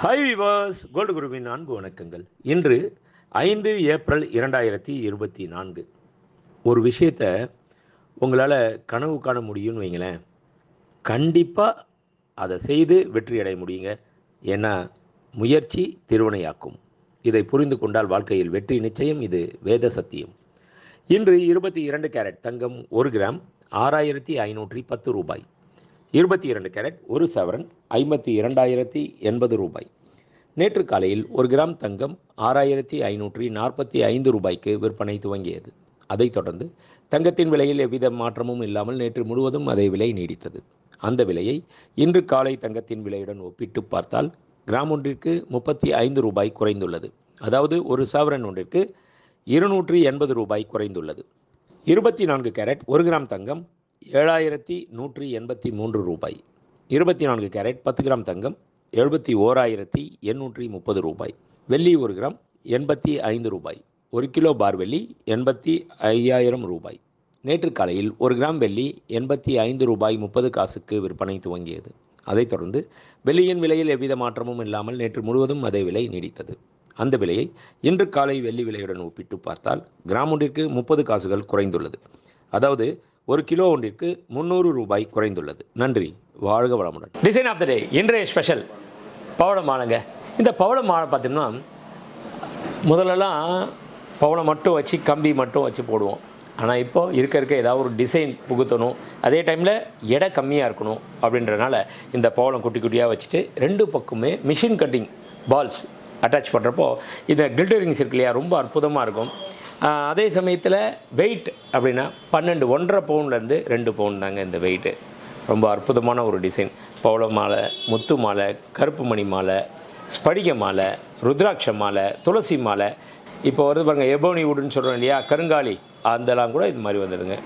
High was gold குருவின் நான்கு வணக்கங்கள். இன்று ஐந்து ஏப்ரல் இரண்டாயிரத்தி இருபத்தி நான்கு. ஒரு விஷயத்தை உங்களால் கனவு காண முடியும்னு வைங்களேன். கண்டிப்பாக அதை செய்து வெற்றி அடைய முடியுங்க. ஏன்னா முயற்சி திருவினையாக்கும். இதை புரிந்து கொண்டால் வாழ்க்கையில் வெற்றி நிச்சயம் இது வேத சத்தியம். இன்று இருபத்தி இரண்டு கேரட் தங்கம் ஒரு கிராம் ஆறாயிரத்தி ஐநூற்றி பத்து ரூபாய். இருபத்தி இரண்டு கேரட் ஒரு சவரன் ஐம்பத்தி இரண்டாயிரத்தி எண்பது ரூபாய். நேற்று காலையில் ஒரு கிராம் தங்கம் ஆறாயிரத்தி ஐநூற்றி நாற்பத்தி ஐந்து ரூபாய்க்கு விற்பனை துவங்கியது. அதைத் தொடர்ந்து தங்கத்தின் விலையில் எவ்வித மாற்றமும் இல்லாமல் நேற்று முழுவதும் அதே விலை நீடித்தது. அந்த விலையை இன்று காலை தங்கத்தின் விலையுடன் ஒப்பிட்டு பார்த்தால் கிராம் ஒன்றிற்கு முப்பத்தி ஐந்து ரூபாய் குறைந்துள்ளது. அதாவது ஒரு சவரன் ஒன்றிற்கு இருநூற்றி எண்பது ரூபாய் குறைந்துள்ளது. இருபத்தி நான்கு கேரட் ஒரு கிராம் தங்கம் ஏழாயிரத்தி நூற்றி எண்பத்தி மூன்று ரூபாய். இருபத்தி நான்கு கேரட் பத்து கிராம் தங்கம் எழுபத்தி ஓராயிரத்தி எண்ணூற்றி முப்பது ரூபாய். வெள்ளி ஒரு கிராம் எண்பத்தி ஐந்து ரூபாய். ஒரு கிலோ பார் வெள்ளி எண்பத்தி ஐயாயிரம் ரூபாய். நேற்று காலையில் ஒரு கிராம் வெள்ளி எண்பத்தி ஐந்து ரூபாய் முப்பது காசுக்கு விற்பனை துவங்கியது. அதைத் தொடர்ந்து வெள்ளியின் விலையில் எவ்வித மாற்றமும் இல்லாமல் நேற்று முழுவதும் அதே விலை நீடித்தது. அந்த விலையை இன்று காலை வெள்ளி விலையுடன் ஒப்பிட்டு பார்த்தால் கிராம் ஒன்றிற்கு முப்பது காசுகள் குறைந்துள்ளது. அதாவது ஒரு கிலோ ஒன்றிற்கு முந்நூறு ரூபாய் குறைந்துள்ளது. நன்றி. வாழ்க வளமுடன். டிசைன் ஆஃப் த டே இன்றைய ஸ்பெஷல் பவள மாலைங்க இந்த பவள மாலை பார்த்தீங்கன்னா முதல்லலாம் பவளம் மட்டும் வச்சு கம்பி மட்டும் வச்சு போடுவோம். ஆனால் இப்போ இருக்க இருக்க ஏதாவது ஒரு டிசைன் புகுத்தணும். அதே டைமில் எடை கம்மியாக இருக்கணும் அப்படின்றனால இந்த பவளம் குட்டி குட்டியாக வச்சுட்டு ரெண்டு பக்கமே மிஷின் கட்டிங் பால்ஸ் அட்டாச் பண்ணுறப்போ இந்த கில்டரிங்ஸ் இருக்கு இல்லையா ரொம்ப அற்புதமாக இருக்கும். அதே சமயத்தில் வெயிட் அப்படின்னா பன்னெண்டு ஒன்றரை பவுன்லேருந்து ரெண்டு பவுன் தாங்க இந்த வெயிட்டு ரொம்ப அற்புதமான ஒரு டிசைன் பவள மாலை முத்து மாலை கருப்பு மணி மாலை ஸ்படிக மாலை ருத்ராட்ச மாலை துளசி மாலை. இப்போ வருது பாருங்கள் எபோனி வுட்னு சொல்கிறோம் இல்லையா? கருங்காலி அதெல்லாம் கூட இது மாதிரி வந்துடுங்க